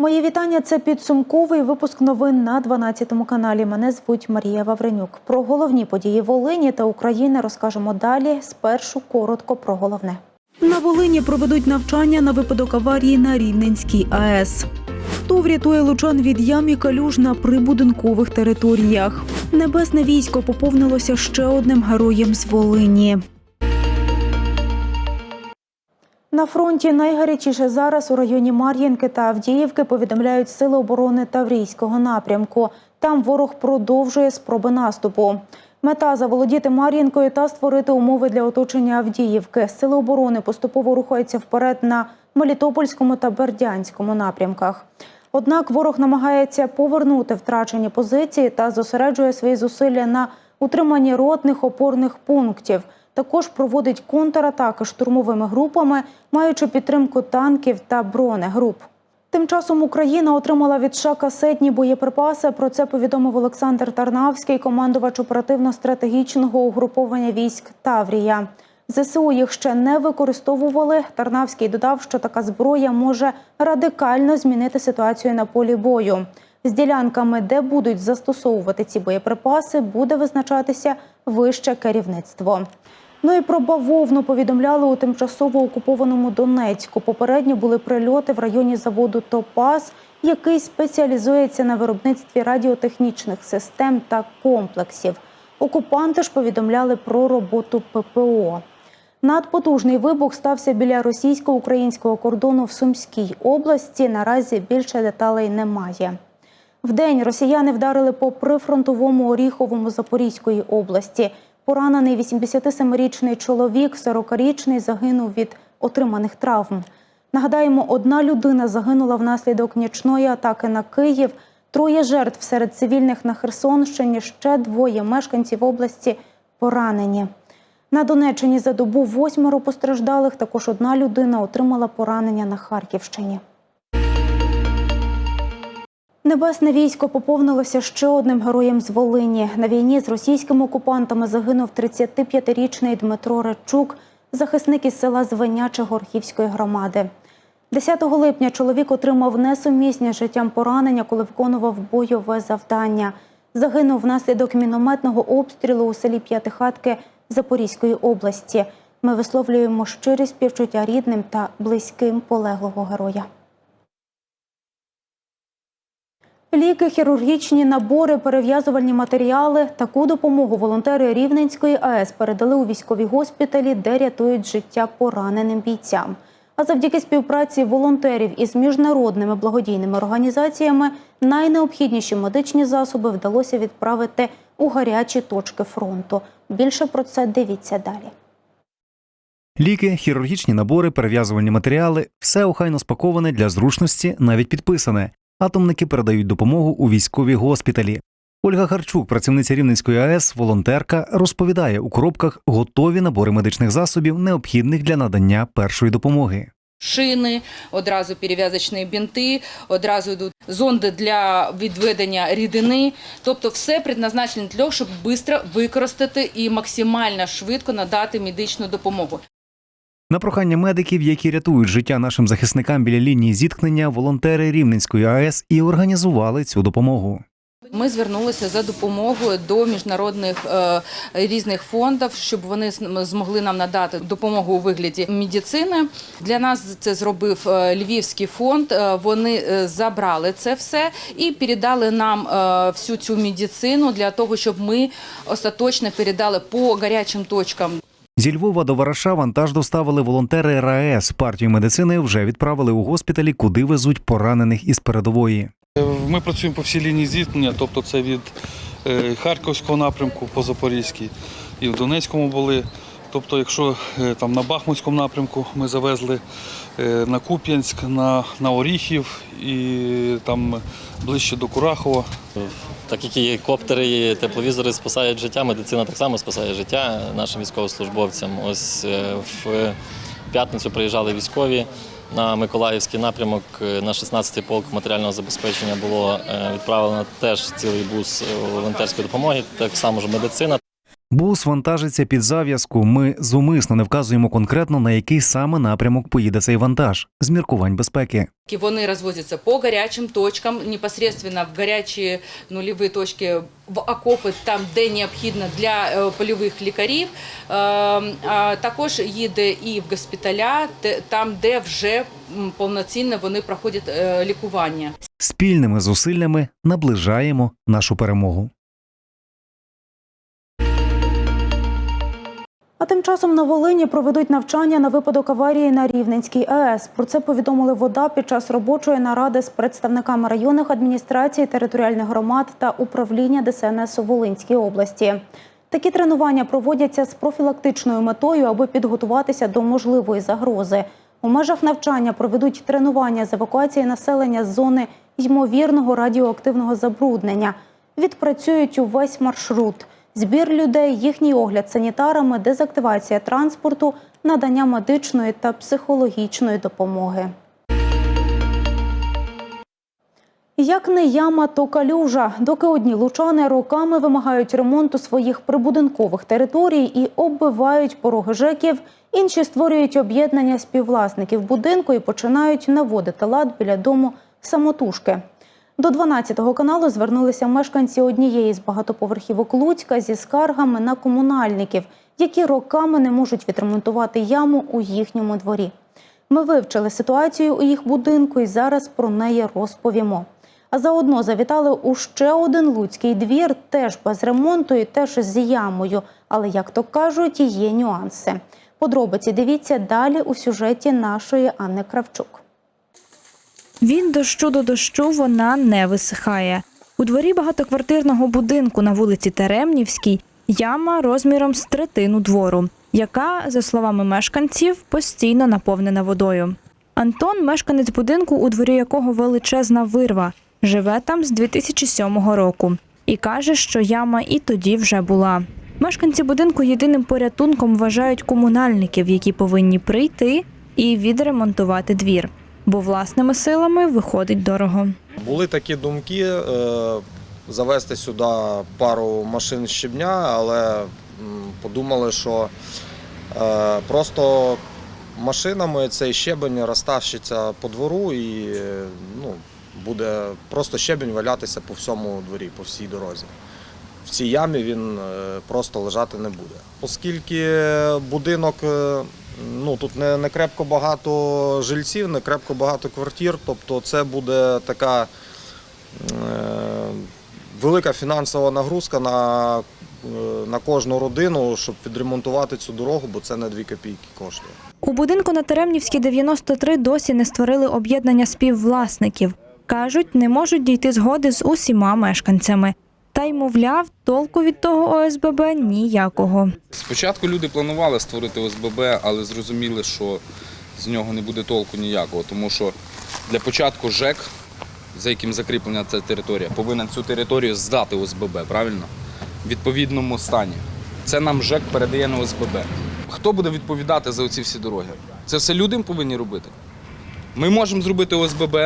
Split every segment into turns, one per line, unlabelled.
Мої вітання. Це підсумковий випуск новин на 12 каналі. Мене звуть Марія Вавренюк. Про головні події Волині та України розкажемо далі. Спершу коротко про головне. На Волині проведуть навчання на випадок аварії на Рівненській АЕС. Хто врятує лучан від ям і калюж на прибудинкових територіях? Небесне військо поповнилося ще одним героєм з Волині. На фронті найгарячіше зараз у районі Мар'їнки та Авдіївки повідомляють сили оборони Таврійського напрямку. Там ворог продовжує спроби наступу. Мета заволодіти Мар'їнкою та створити умови для оточення Авдіївки. Сили оборони поступово рухаються вперед на Мелітопольському та Бердянському напрямках. Однак ворог намагається повернути втрачені позиції та зосереджує свої зусилля на утриманні ротних опорних пунктів. Також проводить контратаки штурмовими групами, маючи підтримку танків та бронегруп. Тим часом Україна отримала від США касетні боєприпаси. Про це повідомив Олександр Тарнавський, командувач оперативно-стратегічного угруповання військ Таврія. ЗСУ їх ще не використовували. Тарнавський додав, що така зброя може радикально змінити ситуацію на полі бою. З ділянками, де будуть застосовувати ці боєприпаси, буде визначатися вище керівництво. Ну і про бавовну повідомляли у тимчасово окупованому Донецьку. Попередньо були прильоти в районі заводу Топаз, який спеціалізується на виробництві радіотехнічних систем та комплексів. Окупанти ж повідомляли про роботу ППО. Надпотужний вибух стався біля російсько-українського кордону в Сумській області. Наразі більше деталей немає. Вдень росіяни вдарили по прифронтовому Оріховому Запорізької області. Поранений 87-річний чоловік, 40-річний, загинув від отриманих травм. Нагадаємо, одна людина загинула внаслідок нічної атаки на Київ. Троє жертв серед цивільних на Херсонщині. Ще двоє мешканців області поранені. На Донеччині за добу восьмеро постраждалих. Також одна людина отримала поранення на Харківщині. Небесне військо поповнилося ще одним героєм з Волині. На війні з російськими окупантами загинув 35-річний Дмитро Речук, захисник із села Звеняче Горхівської громади. 10 липня чоловік отримав несумісні з життям поранення, коли виконував бойове завдання. Загинув внаслідок мінометного обстрілу у селі П'ятихатки Запорізької області. Ми висловлюємо щирі співчуття рідним та близьким полеглого героя. Ліки, хірургічні набори, перев'язувальні матеріали. Таку допомогу волонтери Рівненської АЕС передали у військові госпіталі, де рятують життя пораненим бійцям. А завдяки співпраці волонтерів із міжнародними благодійними організаціями найнеобхідніші медичні засоби вдалося відправити у гарячі точки фронту. Більше про це дивіться далі.
Ліки, хірургічні набори, перев'язувальні матеріали все охайно спаковане для зручності, навіть підписане. Атомники передають допомогу у військові госпіталі. Ольга Харчук, працівниця Рівненської АЕС, волонтерка, розповідає у коробках готові набори медичних засобів, необхідних для надання першої допомоги.
Шини, одразу перев'язочні бінти, одразу йдуть зонди для відведення рідини. Тобто, все предназначено для того, щоб швидко використати і максимально швидко надати медичну допомогу.
На прохання медиків, які рятують життя нашим захисникам біля лінії зіткнення, волонтери Рівненської АЕС і організували цю допомогу.
Ми звернулися за допомогою до міжнародних е, різних фондів, щоб вони змогли нам надати допомогу у вигляді медицини. Для нас це зробив е, Львівський фонд. Е, Вони забрали це все і передали нам всю цю медицину для того, щоб ми остаточно передали по гарячим точкам
Зі Львова до Вараша вантаж доставили волонтери РаЕС. Партію медицини вже відправили у госпіталі, куди везуть поранених із передової.
Ми працюємо по всій лінії зіткнення, тобто це від е, Харківського напрямку по Запорізькій і в Донецькому були. Тобто, якщо е, там на Бахмутському напрямку ми завезли е, на Куп'янськ, на, на Оріхів і там ближче до Курахова.
Так як і коптери, і тепловізори спасають життя, медицина так само спасає життя нашим військовослужбовцям. Ось е, в п'ятницю приїжджали військові на Миколаївський напрямок. Е, На 16-й полк матеріального забезпечення було е, відправлено теж цілий бус е, волонтерської допомоги, так само ж медицина.
Бус вантажиться під зав'язку. Ми зумисно не вказуємо конкретно на який саме напрямок поїде цей вантаж з міркувань безпеки.
Вони розвозяться по гарячим точкам, непосредственно в гарячі нульові точки, в окопи, там, де необхідно для е, польових лікарів. Також їде і в госпіталя, там, де вже повноцінно вони проходять е, лікування.
Спільними зусиллями наближаємо нашу перемогу.
А тим часом на Волині проведуть навчання на випадок аварії на Рівненській АЕС. Про це повідомили вода під час робочої наради з представниками районних адміністрацій, територіальних громад та управління ДСНС у Волинській області. Такі тренування проводяться з профілактичною метою, аби підготуватися до можливої загрози. У межах навчання проведуть тренування з евакуації населення з зони ймовірного радіоактивного забруднення. Відпрацюють увесь маршрут. Збір людей, їхній огляд санітарами, дезактивація транспорту, надання медичної та психологічної допомоги. Як не яма, то калюжа. Доки одні лучани роками вимагають ремонту своїх прибудинкових територій і оббивають пороги ЖЕКів, інші створюють об'єднання співвласників будинку і починають наводити лад біля дому самотужки. До 12-го каналу звернулися мешканці однієї з багатоповерхівок Луцька зі скаргами на комунальників, які роками не можуть відремонтувати яму у їхньому дворі. Ми вивчили ситуацію у їх будинку і зараз про неї розповімо. А заодно завітали у ще один луцький двір, теж без ремонту і теж з ямою. Але, як то кажуть, є нюанси. Подробиці дивіться далі у сюжеті нашої Анни Кравчук.
Від дощу до дощу вона не висихає. У дворі багатоквартирного будинку на вулиці Теремнівській яма розміром з третину двору, яка, за словами мешканців, постійно наповнена водою. Антон, мешканець будинку, у дворі якого величезна вирва, живе там з 2007 року і каже, що яма і тоді вже була. Мешканці будинку єдиним порятунком вважають комунальників, які повинні прийти і відремонтувати двір бо власними силами виходить дорого.
Були такі думки е, завести сюди пару машин щебня, але подумали, що е, просто машинами цей щебень розтащиться по двору і ну, буде просто щебень валятися по всьому дворі, по всій дорозі. В цій ямі він е, просто лежати не буде. Оскільки будинок ну, тут не, не крепко багато жильців, не крепко багато квартир, тобто це буде така е, велика фінансова нагрузка на, е, на кожну родину, щоб відремонтувати цю дорогу, бо це не 2 копійки коштує.
У будинку на Теремнівській 93 досі не створили об'єднання співвласників. Кажуть, не можуть дійти згоди з усіма мешканцями. Та й, мовляв, толку від того ОСББ ніякого.
Спочатку люди планували створити ОСББ, але зрозуміли, що з нього не буде толку ніякого, тому що для початку ЖЕК, за яким закріплена ця територія, повинен цю територію здати ОСББ, правильно? В відповідному стані. Це нам ЖЕК передає на ОСББ. Хто буде відповідати за оці всі дороги? Це все люди повинні робити. Ми можемо зробити ОСББ,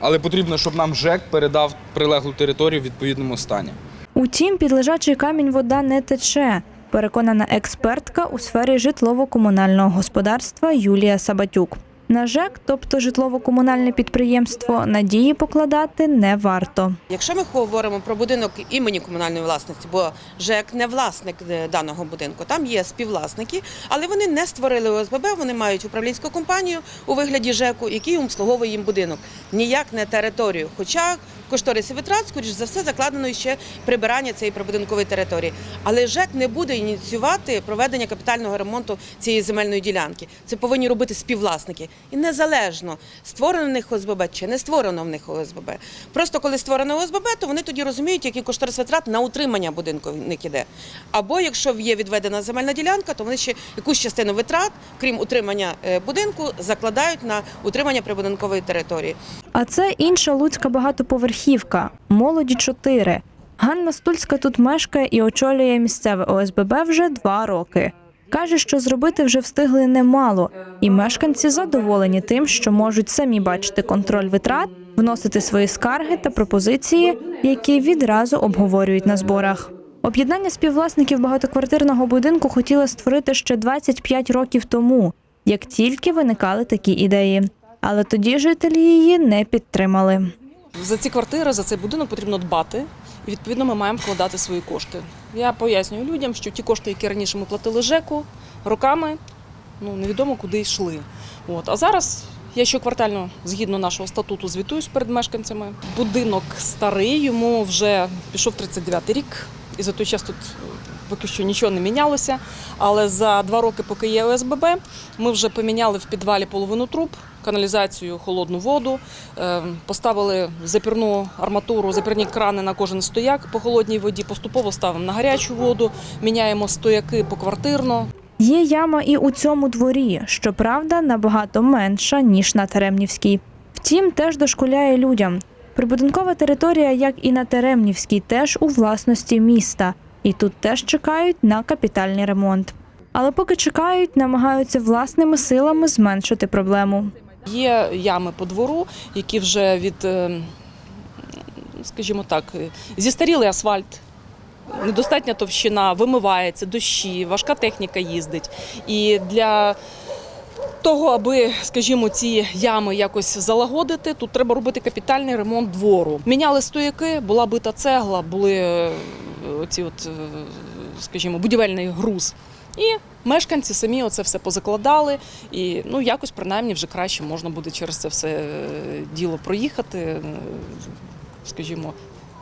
але потрібно, щоб нам ЖЕК передав прилеглу територію в відповідному стані.
Утім, під лежачий камінь вода не тече. Переконана експертка у сфері житлово-комунального господарства Юлія Сабатюк. На ЖЕК, тобто житлово-комунальне підприємство, надії покладати не варто.
Якщо ми говоримо про будинок імені комунальної власності, бо ЖЕК не власник е, даного будинку, там є співвласники, але вони не створили ОСББ, вони мають управлінську компанію у вигляді ЖЕКу, який обслуговує їм будинок, ніяк не територію. Хоча в витрат, скоріш за все, закладено ще прибирання цієї прибудинкової території. Але ЖЕК не буде ініціювати проведення капітального ремонту цієї земельної ділянки. Це повинні робити співвласники. І незалежно створено в них ОСББ чи не створено в них ОСББ. Просто коли створено ОСББ, то вони тоді розуміють, який кошторис витрат на утримання будинку в них іде. Або якщо є відведена земельна ділянка, то вони ще якусь частину витрат, крім утримання е, будинку, закладають на утримання прибудинкової території.
А це інша луцька багатоповерхівка молоді 4 Ганна Стульська тут мешкає і очолює місцеве ОСББ вже два роки. Каже, що зробити вже встигли немало, і мешканці задоволені тим, що можуть самі бачити контроль витрат, вносити свої скарги та пропозиції, які відразу обговорюють на зборах. Об'єднання співвласників багатоквартирного будинку хотіли створити ще 25 років тому, як тільки виникали такі ідеї. Але тоді жителі її не підтримали.
За ці квартири, за цей будинок потрібно дбати, і відповідно ми маємо вкладати свої кошти. Я пояснюю людям, що ті кошти, які раніше ми платили ЖЕКу, роками ну невідомо куди йшли. От а зараз я щоквартально, згідно нашого статуту, звітуюсь перед мешканцями. Будинок старий, йому вже пішов 39-й рік, і за той час тут поки що нічого не мінялося. Але за два роки, поки є ОСББ, ми вже поміняли в підвалі половину труб, каналізацію, холодну воду, е, поставили запірну арматуру, запірні крани на кожен стояк по холодній воді. Поступово ставимо на гарячу воду, міняємо стояки поквартирно.
Є яма і у цьому дворі, щоправда, набагато менша, ніж на Теремнівській. Втім, теж дошкуляє людям. Прибудинкова територія, як і на Теремнівській, теж у власності міста. І тут теж чекають на капітальний ремонт. Але поки чекають, намагаються власними силами зменшити проблему.
Є ями по двору, які вже від, е, скажімо так, зістарілий асфальт. Недостатня товщина, вимивається, дощі, важка техніка їздить. І для того, аби, скажімо, ці ями якось залагодити, тут треба робити капітальний ремонт двору. Міняли стояки, була бита цегла, були е, оці от, е, скажімо, будівельний груз. І мешканці самі оце все позакладали, і ну якось принаймні вже краще можна буде через це все е, діло проїхати. Скажімо,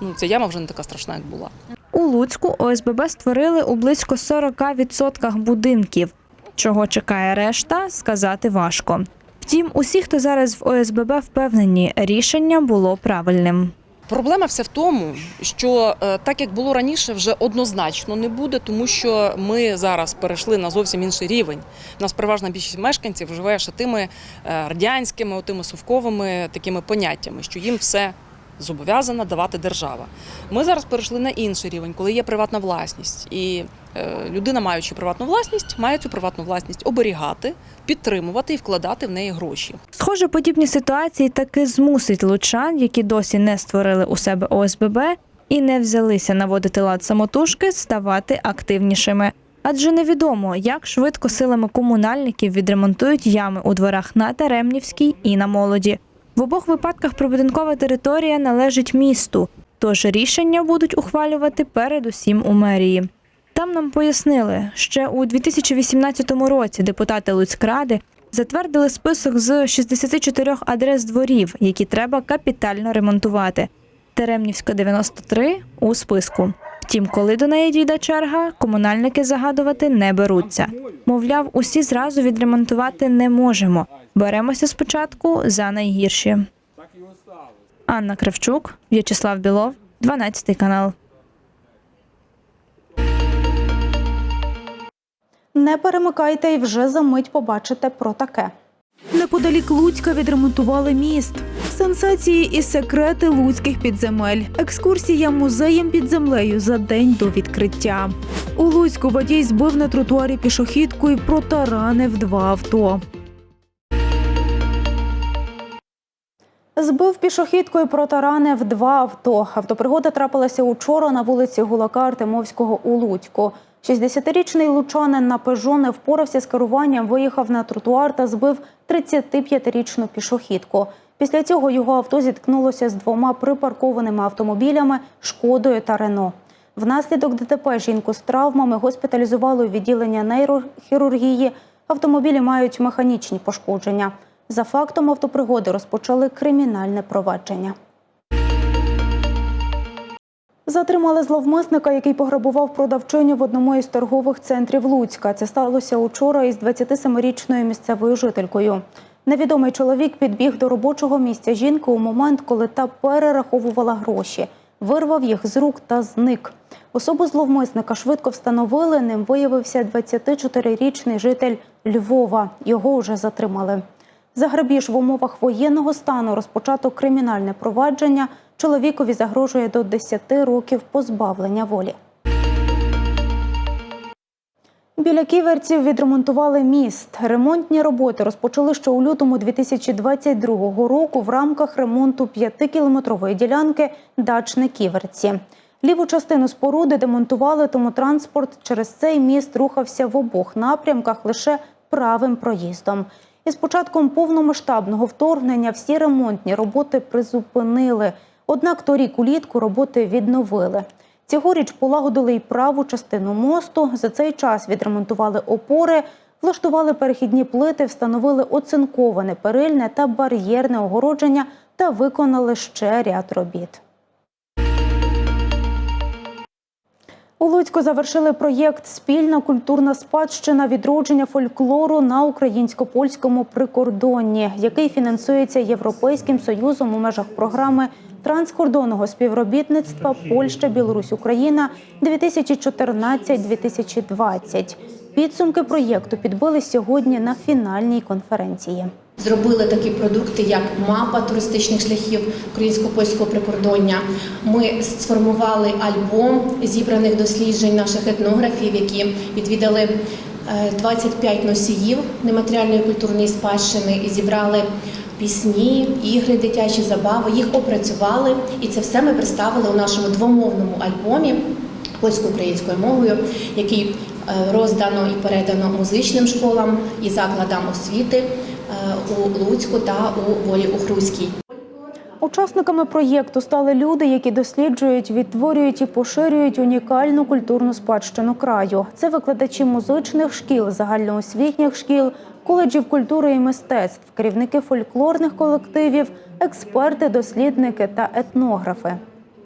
ну ця яма вже не така страшна, як була.
У Луцьку ОСББ створили у близько 40% будинків. Чого чекає решта, сказати важко. Втім, усі, хто зараз в ОСББ впевнені, рішення було правильним.
Проблема вся в тому, що е, так як було раніше, вже однозначно не буде, тому що ми зараз перейшли на зовсім інший рівень. У нас переважна більшість мешканців живе ще тими е, радянськими, тими совковими такими поняттями, що їм все зобов'язана давати держава. Ми зараз перейшли на інший рівень, коли є приватна власність, і е, людина, маючи приватну власність, має цю приватну власність оберігати, підтримувати і вкладати в неї гроші.
Схоже, подібні ситуації таки змусить лучан, які досі не створили у себе ОСББ і не взялися наводити лад самотужки, ставати активнішими. Адже невідомо, як швидко силами комунальників відремонтують ями у дворах на Теремнівській і на молоді. В обох випадках прибудинкова територія належить місту, тож рішення будуть ухвалювати передусім у мерії. Там нам пояснили, ще у 2018 році депутати Луцькради затвердили список з 64 адрес дворів, які треба капітально ремонтувати. Теремнівська 93 у списку. Втім, коли до неї дійде черга, комунальники загадувати не беруться. Мовляв, усі зразу відремонтувати не можемо. Беремося спочатку за найгірші. Анна Кравчук, В'ячеслав Білов, 12 канал.
Не перемикайте і вже за мить побачите про таке. Неподалік Луцька відремонтували міст. Сенсації і секрети луцьких підземель. Екскурсія музеєм під землею за день до відкриття. У Луцьку водій збив на тротуарі пішохідку і протаранив два авто. Збив пішохідку і протаранив два авто. Автопригода трапилася учора на вулиці Гулака Артемовського у Луцьку. 60-річний лучанин на «Пежо» не впорався з керуванням, виїхав на тротуар та збив 35-річну пішохідку. Після цього його авто зіткнулося з двома припаркованими автомобілями «Шкодою» та «Рено». Внаслідок ДТП жінку з травмами госпіталізували у відділення нейрохірургії. Автомобілі мають механічні пошкодження. За фактом автопригоди розпочали кримінальне провадження. Затримали зловмисника, який пограбував продавчиню в одному із торгових центрів Луцька. Це сталося учора із 27-річною місцевою жителькою. Невідомий чоловік підбіг до робочого місця жінки у момент, коли та перераховувала гроші, вирвав їх з рук та зник. Особу зловмисника швидко встановили. Ним виявився 24-річний житель Львова. Його вже затримали. За грабіж в умовах воєнного стану розпочато кримінальне провадження. Чоловікові загрожує до 10 років позбавлення волі. Біля ківерців відремонтували міст. Ремонтні роботи розпочали ще у лютому 2022 року в рамках ремонту 5-кілометрової ділянки Дачне Ківерці. Ліву частину споруди демонтували, тому транспорт через цей міст рухався в обох напрямках лише правим проїздом. Із початком повномасштабного вторгнення всі ремонтні роботи призупинили. Однак торік улітку роботи відновили. Цьогоріч полагодили й праву частину мосту. За цей час відремонтували опори, влаштували перехідні плити, встановили оцинковане перильне та бар'єрне огородження та виконали ще ряд робіт. У Луцьку завершили проєкт Спільна культурна спадщина відродження фольклору на українсько-польському прикордонні, який фінансується Європейським союзом у межах програми транскордонного співробітництва Польща, Білорусь, Україна 2014-2020. Підсумки проєкту підбили сьогодні на фінальній конференції.
Зробили такі продукти, як мапа туристичних шляхів українсько-польського прикордоння. Ми сформували альбом зібраних досліджень наших етнографів, які відвідали е, 25 носіїв нематеріальної культурної спадщини і зібрали пісні, ігри, дитячі забави. Їх опрацювали, і це все ми представили у нашому двомовному альбомі польсько-українською мовою, який е, роздано і передано музичним школам і закладам освіти е, у Луцьку та у Волі Ухруській.
Учасниками проєкту стали люди, які досліджують, відтворюють і поширюють унікальну культурну спадщину краю. Це викладачі музичних шкіл, загальноосвітніх шкіл, коледжів культури і мистецтв, керівники фольклорних колективів, експерти, дослідники та етнографи.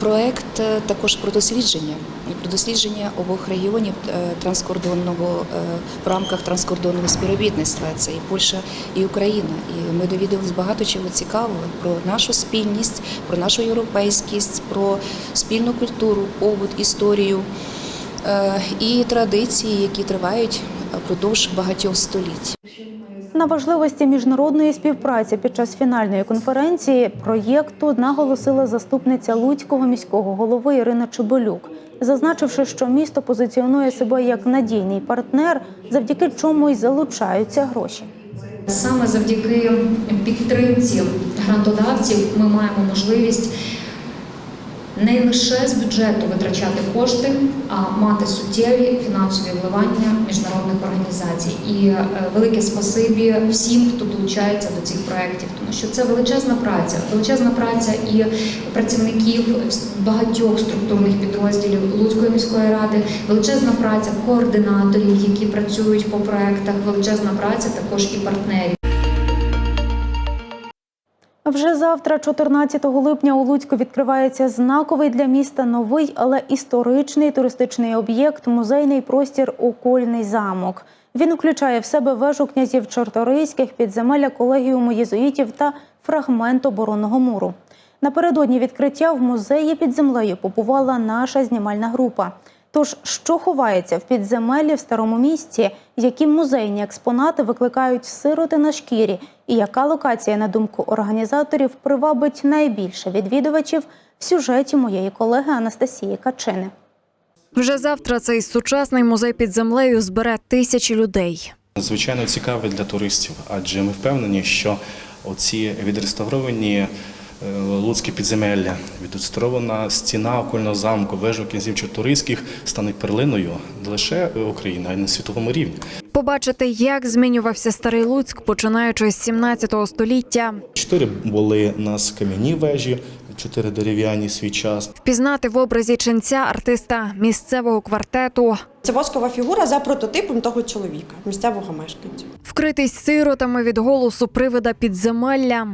Проект е, також про дослідження, про дослідження обох регіонів е, транскордонного е, в рамках транскордонного співробітництва. Це і Польща, і Україна. І ми довідалися багато чого цікавого про нашу спільність, про нашу європейськість, про спільну культуру, побут, історію і традиції, які тривають продовж багатьох століть.
На важливості міжнародної співпраці під час фінальної конференції проєкту наголосила заступниця Луцького міського голови Ірина Чебелюк, зазначивши, що місто позиціонує себе як надійний партнер, завдяки чому й залучаються гроші.
Саме завдяки підтримці грантодавців ми маємо можливість не лише з бюджету витрачати кошти, а мати суттєві фінансові вливання міжнародних організацій. І е, велике спасибі всім, хто долучається до цих проєктів, тому що це величезна праця, величезна праця і працівників багатьох структурних підрозділів Луцької міської ради, величезна праця координаторів, які працюють по проєктах, величезна праця також і партнерів.
Вже завтра, 14 липня, у Луцьку відкривається знаковий для міста новий, але історичний туристичний об'єкт музейний простір Окольний замок. Він включає в себе вежу князів Чорторийських, підземелля колегіуму єзуїтів та фрагмент оборонного муру. Напередодні відкриття в музеї під землею побувала наша знімальна група. Тож, що ховається в підземеллі в старому місті, які музейні експонати викликають сироти на шкірі, і яка локація, на думку організаторів, привабить найбільше відвідувачів в сюжеті моєї колеги Анастасії Качини.
Вже завтра цей сучасний музей під землею збере тисячі людей.
Звичайно, цікавий для туристів, адже ми впевнені, що оці відреставровані е, луцькі підземелля, відреставрована стіна окольного замку, вежу князів Чорторийських стане перлиною не лише України, а й на світовому рівні.
Побачити, як змінювався старий Луцьк, починаючи з 17 століття,
Чотири були у нас кам'яні вежі, чотири дерев'яні свій час.
впізнати в образі ченця артиста місцевого квартету,
Це воскова фігура за прототипом того чоловіка, місцевого мешканця.
вкритись сиротами від голосу привида підземелля.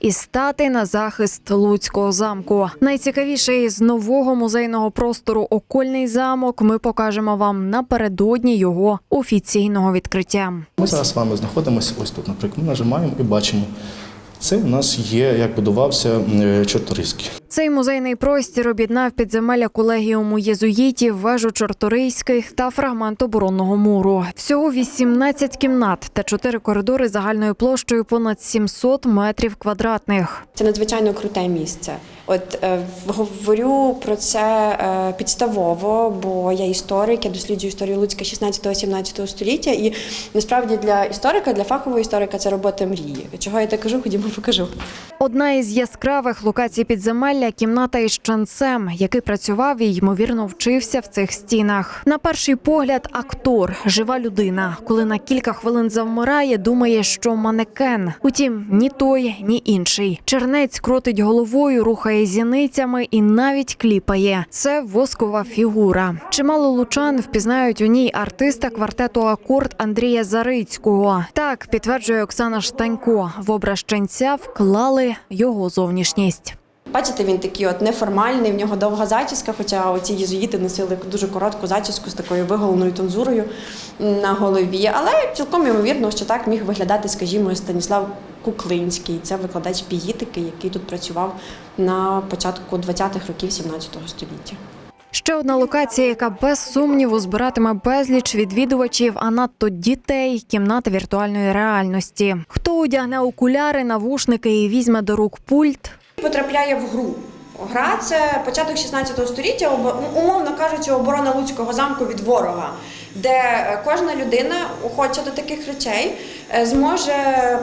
І стати на захист Луцького замку. Найцікавіше із нового музейного простору Окольний замок ми покажемо вам напередодні його офіційного відкриття.
Ми зараз з вами знаходимося ось тут, наприклад, ми нажимаємо і бачимо. Це у нас є, як будувався е, Чорторийський.
Цей музейний простір об'єднав підземелля колегіуму єзуїтів, вежу Чорторийських та фрагмент оборонного муру. Всього 18 кімнат та 4 коридори загальною площею понад 700 метрів квадратних.
Це надзвичайно круте місце. От е, говорю про це е, підставово, бо я історик, я досліджую історію Луцька 16-17 століття. І насправді для історика, для фахового історика, це робота мрії. Чого я так кажу? Ходімо, покажу.
Одна із яскравих локацій підземелля кімната із ченцем, який працював і ймовірно вчився в цих стінах. На перший погляд, актор, жива людина, коли на кілька хвилин завмирає, думає, що манекен. Утім, ні той, ні інший. Чернець крутить головою, рухає зіницями і навіть кліпає. Це воскова фігура. Чимало лучан впізнають у ній артиста квартету Акорд Андрія Зарицького. Так підтверджує Оксана Штанько. В образ ченця вклали його зовнішність.
Бачите, він такий от неформальний, в нього довга зачіска, хоча оці єзуїти носили дуже коротку зачіску з такою виголеною тонзурою на голові. Але цілком ймовірно, що так міг виглядати, скажімо, Станіслав Куклинський. Це викладач піїтики, який тут працював на початку 20-х років 17 століття.
Ще одна локація, яка без сумніву збиратиме безліч відвідувачів, а надто дітей кімната віртуальної реальності. Хто одягне окуляри, навушники і візьме до рук пульт?
Потрапляє в гру. Гра це початок 16 століття, ну, умовно кажучи, оборона Луцького замку від ворога, де кожна людина, охоча до таких речей, е, зможе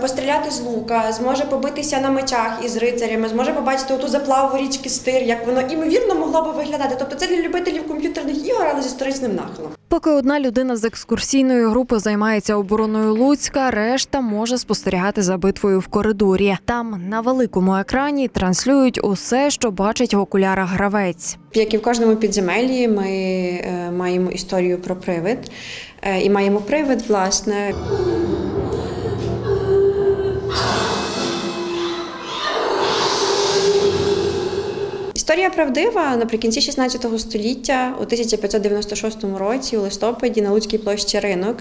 постріляти з лука, зможе побитися на мечах із рицарями, зможе побачити оту заплаву річки Стир, як воно імовірно могло би виглядати. Тобто це для любителів комп'ютерних ігор, але з історичним нахилом.
Поки одна людина з екскурсійної групи займається обороною Луцька, решта може спостерігати за битвою в коридорі. Там на великому екрані транслюють усе, що бачить в окулярах гравець.
Як і в кожному підземеллі, ми е, маємо історію про привид е, і маємо привид, власне. Історія правдива наприкінці 16 століття, у 1596 році, у листопаді, на Луцькій площі ринок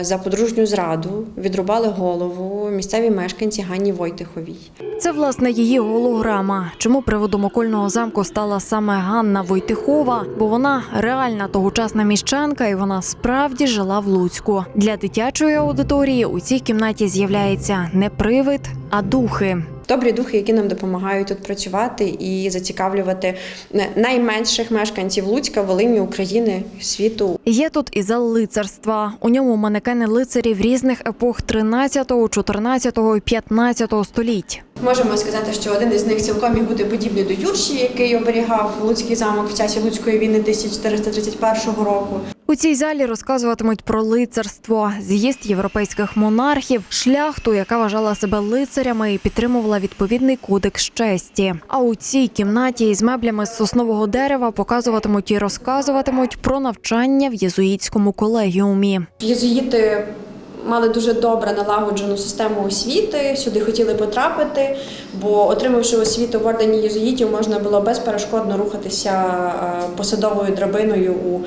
за подружню зраду відрубали голову місцеві мешканці Ганні Войтиховій.
Це власне її голограма. Чому приводом окольного замку стала саме Ганна Войтихова? Бо вона реальна тогочасна міщанка, і вона справді жила в Луцьку. Для дитячої аудиторії у цій кімнаті з'являється не привид, а духи.
Добрі духи, які нам допомагають тут працювати і зацікавлювати найменших мешканців Луцька, Волині, України, світу.
Є тут і зал лицарства. У ньому манекени лицарів різних епох 13, 14 і 15 століть.
Можемо сказати, що один із них цілком міг бути подібний до Юрші, який оберігав Луцький замок в часі Луцької війни 1431 року.
У цій залі розказуватимуть про лицарство, з'їзд європейських монархів, шляхту, яка вважала себе лицарями і підтримувала відповідний кодекс честі. А у цій кімнаті із меблями з соснового дерева показуватимуть і розказуватимуть про навчання в єзуїтському колегіумі.
Єзуїти мали дуже добре налагоджену систему освіти, сюди хотіли потрапити, бо отримавши освіту в ордені єзуїтів, можна було безперешкодно рухатися е, посадовою драбиною у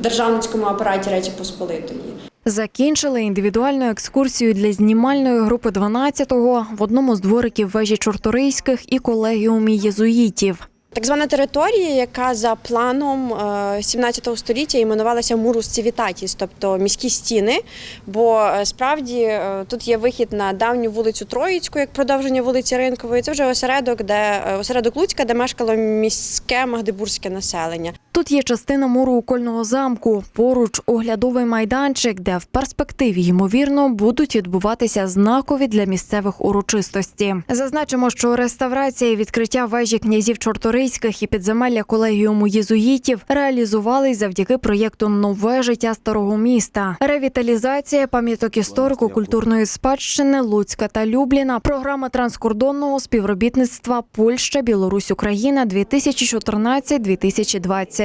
державницькому апараті Речі Посполитої.
Закінчили індивідуальну екскурсію для знімальної групи 12-го в одному з двориків вежі Чорторийських і колегіумі єзуїтів.
Так звана територія, яка за планом е, 17 століття іменувалася Мурус Цивітатіс, тобто міські стіни. Бо е, справді е, тут є вихід на давню вулицю Троїцьку, як продовження вулиці Ринкової. Це вже осередок, де е, осередок Луцька, де мешкало міське магдебурзьке населення.
Тут є частина муру окольного замку, поруч оглядовий майданчик, де в перспективі ймовірно будуть відбуватися знакові для місцевих урочистості. Зазначимо, що реставрація і відкриття вежі князів Чорторийських і підземелля колегіуму єзуїтів реалізувались завдяки проєкту Нове життя старого міста, ревіталізація пам'яток історико-культурної спадщини Луцька та Любліна, програма транскордонного співробітництва Польща, Білорусь, Україна 2014-2020.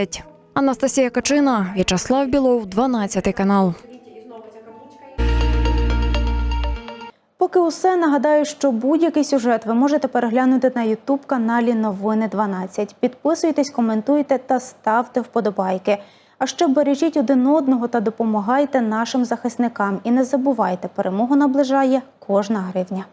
Анастасія Качина, В'ячеслав Білов, 12 канал.
Поки усе нагадаю, що будь-який сюжет ви можете переглянути на Ютуб каналі Новини 12. Підписуйтесь, коментуйте та ставте вподобайки. А ще бережіть один одного та допомагайте нашим захисникам. І не забувайте, перемогу наближає кожна гривня.